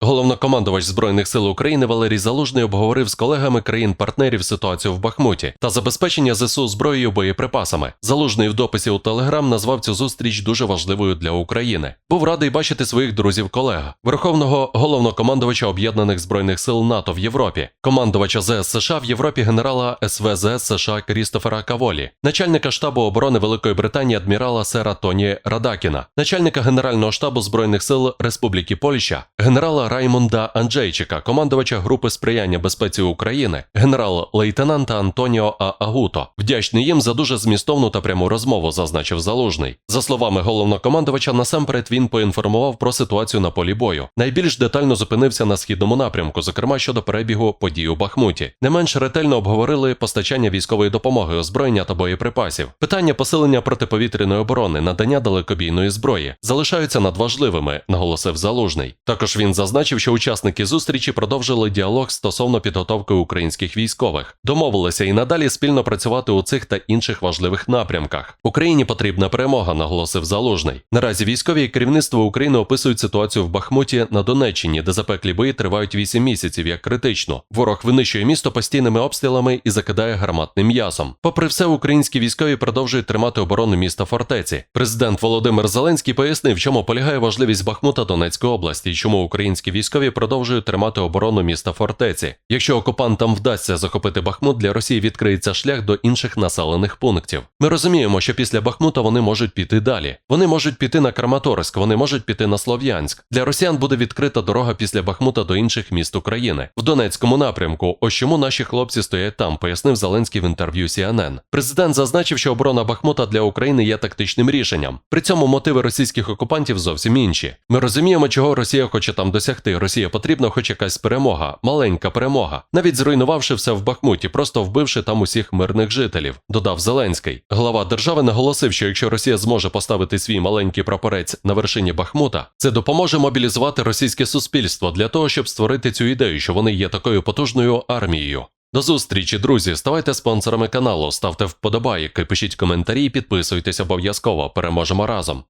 Головнокомандувач Збройних сил України Валерій Залужний обговорив з колегами країн-партнерів ситуацію в Бахмуті та забезпечення ЗСУ зброєю боєприпасами. Залужний в дописі у Телеграм назвав цю зустріч дуже важливою для України. Був радий бачити своїх друзів-колег, верховного головнокомандувача Об'єднаних збройних сил НАТО в Європі, командувача ЗС США в Європі генерала СВЗ США Крістофера Каволі, начальника штабу оборони Великої Британії адмірала Сера Тоні Радакіна, начальника Генерального штабу збройних сил Республіки Польща, генерала Раймонда Анджейчика, командувача групи сприяння безпеці України, генерал-лейтенанта Антоніо А. Агуто. Вдячний їм за дуже змістовну та пряму розмову, зазначив Залужний. За словами головнокомандувача, насамперед він поінформував про ситуацію на полі бою. Найбільш детально зупинився на східному напрямку, зокрема щодо перебігу подій у Бахмуті. Не менш ретельно обговорили постачання військової допомоги, озброєння та боєприпасів. Питання посилення протиповітряної оборони, надання далекобійної зброї залишаються надважливими, наголосив Залужний. Також він зазначив, що учасники зустрічі продовжили діалог стосовно підготовки українських військових, домовилися і надалі спільно працювати у цих та інших важливих напрямках. Україні потрібна перемога, наголосив Залужний. Наразі військові і керівництво України описують ситуацію в Бахмуті на Донеччині, де запеклі бої тривають 8 місяців як критично. Ворог винищує місто постійними обстрілами і закидає гарматним м'ясом. Попри все, українські військові продовжують тримати оборону міста фортеці. Президент Володимир Зеленський пояснив, в чому полягає важливість Бахмута Донецької області і чому українські військові продовжують тримати оборону міста фортеці. Якщо окупантам вдасться захопити Бахмут, для Росії відкриється шлях до інших населених пунктів. Ми розуміємо, що після Бахмута вони можуть піти далі. Вони можуть піти на Краматорськ, вони можуть піти на Слов'янськ. Для росіян буде відкрита дорога після Бахмута до інших міст України в Донецькому напрямку. Ось чому наші хлопці стоять там, пояснив Зеленський в інтерв'ю CNN. Президент зазначив, що оборона Бахмута для України є тактичним рішенням. При цьому мотиви російських окупантів зовсім інші. Ми розуміємо, чого Росія хоче там досягти. Росія потрібна хоч якась перемога, маленька перемога, навіть зруйнувавши все в Бахмуті, просто вбивши там усіх мирних жителів, додав Зеленський. Глава держави наголосив, що якщо Росія зможе поставити свій маленький прапорець на вершині Бахмута, це допоможе мобілізувати російське суспільство для того, щоб створити цю ідею, що вони є такою потужною армією. До зустрічі, друзі. Ставайте спонсорами каналу, ставте вподобайки, пишіть коментарі, підписуйтесь обов'язково. Переможемо разом.